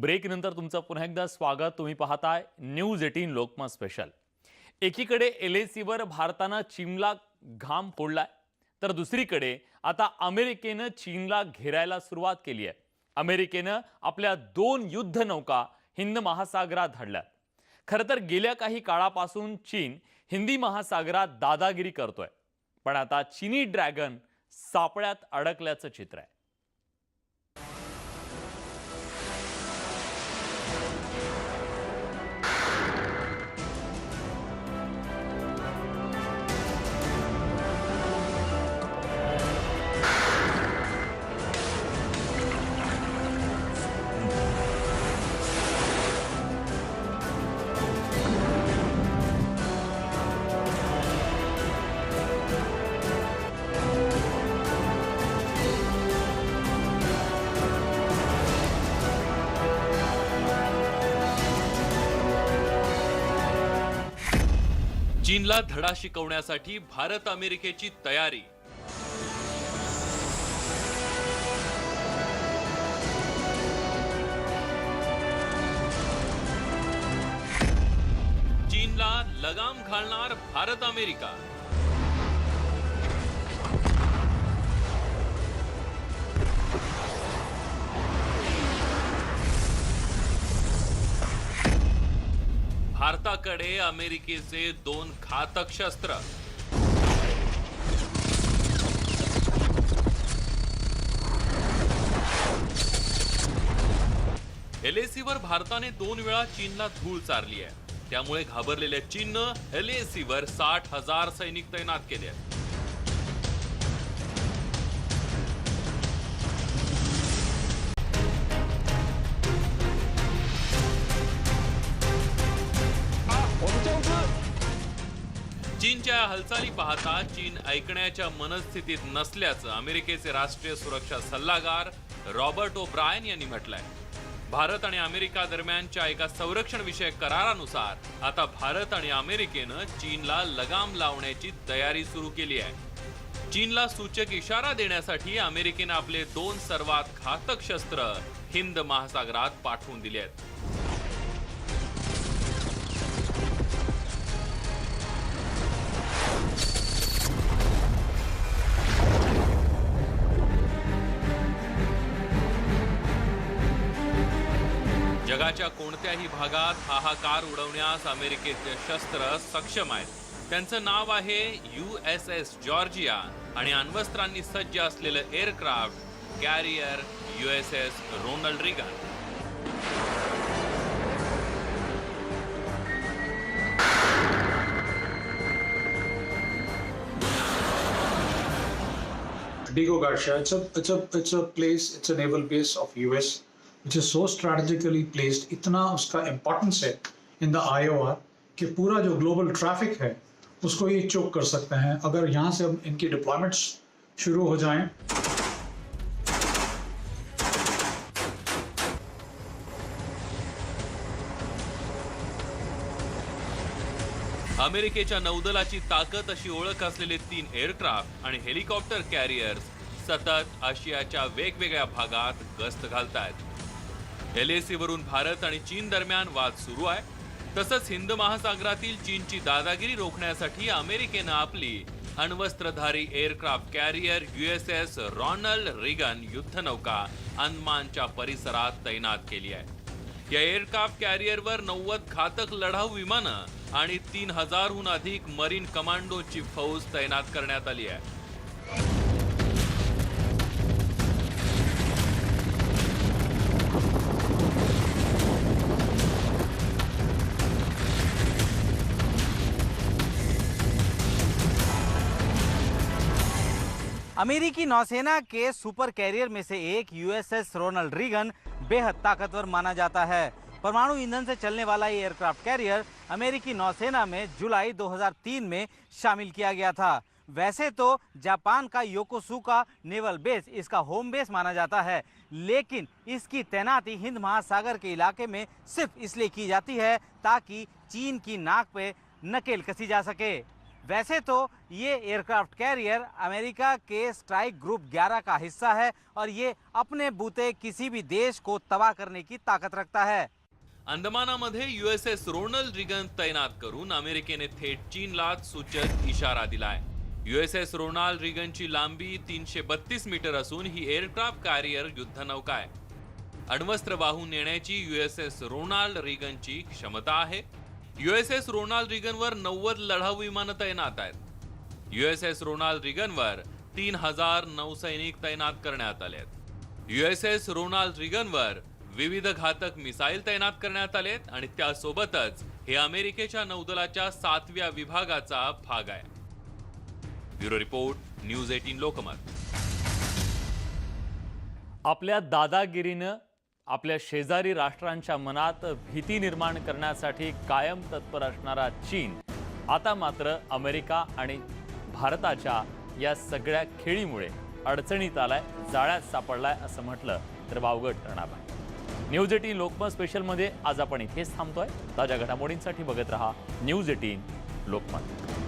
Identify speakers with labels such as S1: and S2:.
S1: ब्रेकनंतर तुमचं पुन्हा एकदा स्वागत. तुम्ही पाहताय न्यूज एटीन लोकमत स्पेशल. एकीकडे एल ए सीवर भारतानं चीनला घाम फोडलाय. तर दुसरीकडे आता अमेरिकेनं चीनला घेरायला सुरुवात केली आहे. अमेरिकेनं आपल्या दोन युद्ध नौका हिंद महासागरात धाडल्या खरं तर गेल्या काही काळापासून चीन हिंदी महासागरात दादागिरी करतोय. पण आता चिनी ड्रॅगन सापळ्यात अडकल्याचं चित्र आहे.
S2: चीनला धडा शिकवण्यासाठी भारत अमेरिकेची तयारी. चीनला लगाम घालणार भारत अमेरिका. भारताकडे अमेरिकेचे दोन घातक शस्त्र. एलएसीवर भारताने दोन वेळा चीनला धूळ चारली आहे. त्यामुळे घाबरलेल्या चीननं एलएसीवर साठ हजार सैनिक तैनात केले आहेत. चीनच्या या हालचाली पाहता चीन ऐकण्याच्या मनस्थितीत नसल्याचं अमेरिकेचे राष्ट्रीय सुरक्षा सल्लागार रॉबर्ट ओ ब्रायन यांनी म्हटलंय. भारत आणि अमेरिका दरम्यानच्या एका संरक्षण विषयक करारानुसार आता भारत आणि अमेरिकेनं चीनला लगाम लावण्याची तयारी सुरू केली आहे. चीनला सूचक इशारा देण्यासाठी अमेरिकेनं आपले दोन सर्वात घातक शस्त्र हिंद महासागरात पाठवून दिले आहेत. जगाच्या कोणत्याही भागात हाहाकार उडवण्यास अमेरिकेचे शस्त्र सक्षम आहेत त्यांचं नाव आहे यू एस एस जॉर्जिया आणि अण्वस्त्रांनी सज्ज असलेलं aircraft carrier U S S Ronald Reagan.
S3: Diego Garcia, it's a it's a it's a place, it's a naval base of US, which is so strategically placed. इतना उसका importance है in the IOR कि पूरा जो global traffic है उसको ये चोक कर सकते हैं अगर यहाँ से अब इनकी deployments शुरू हो जाएं
S2: अमेरिकेच्या नौदलाची ताकद अशी ओळख असलेले तीन एअरक्राफ्ट आणि हेलिकॉप्टर कॅरियर्स सतत आशियाच्या वेगवेगळ्या भागात गस्त घालत आहेत एलएसीवरून भारत आणि चीन दरम्यान वाद सुरू आहे. तसंच हिंद महासागरातील चीनची दादागिरी रोखण्यासाठी अमेरिकेनं आपली अण्वस्त्रधारी aircraft carrier USS Ronald Reagan युद्धनौका अंदमानच्या परिसरात तैनात केली आहे. या एअरक्राफ्ट कॅरियरवर नव्वद घातक लढाऊ विमानं आणि तीन हजारहून अधिक मरीन कमांडोची फौज तैनात करण्यात आली आहे.
S4: अमेरिकी नौसेना के सुपर कैरियर में से एक यूएसएस रोनल्ड रीगन बेहद ताकतवर माना जाता है। परमाणु ईंधन से चलने वाला ये एयरक्राफ्ट कैरियर अमेरिकी नौसेना में जुलाई 2003 में शामिल किया गया था। वैसे तो जापान का योकोसुका नेवल बेस इसका होम बेस माना जाता है, लेकिन इसकी तैनाती हिंद महासागर के इलाके में सिर्फ़ इसलिए की जाती है ताकि चीन की नाक पे नकेल कसी जा सके। वैसे तो ये एयरक्राफ्ट कैरियर अमेरिका के स्ट्राइक ग्रुप 11 का हिस्सा है और ये अपने बूते किसी भी देश को तबाह करने की ताकत रखता है।
S2: अंदमानामध्ये युएसएस रोनल्ड रिगन तैनात करून अमेरिकेने थेट चीनला सूचक इशारा दिलाय। युएसएस रोनाल्ड रिगनची लांबी तीनशे बत्तीस मीटर असून ही कॅरियर युद्धनौका आहे। अण्वस्त्र वाहून नेण्याची युएसएस रोनाल्ड रिगनची क्षमता आहे। युएसएस रोनाल्ड रिगनवर नव्वद लढाऊ विमानं तैनात आहेत. युएसएस रोनाल्ड रिगनवर तीन हजार नौसैनिक तैनात करण्यात आले आहेत. युएसएस रोनाल्ड रिगनवर विविध घातक मिसाईल तैनात करण्यात आलेत आणि त्यासोबतच हे अमेरिकेच्या नौदलाच्या सातव्या विभागाचा भाग आहे. Bureau report news eighteen Lokmat.
S1: आपल्या दादागिरीनं आपल्या शेजारी राष्ट्रांच्या मनात भीती निर्माण करण्यासाठी कायम तत्पर असणारा चीन आता मात्र अमेरिका आणि भारताच्या या सगळ्या खेळीमुळे अडचणीत आलाय जाळ्यात सापडलाय असं म्हटलं तर वावगट ठरणार नाही. न्यूज एटीन लोकमत स्पेशलमध्ये आज आपण इथेच थांबतोय. ताज्या घडामोडींसाठी बघत रहा न्यूज एटीन लोकमत.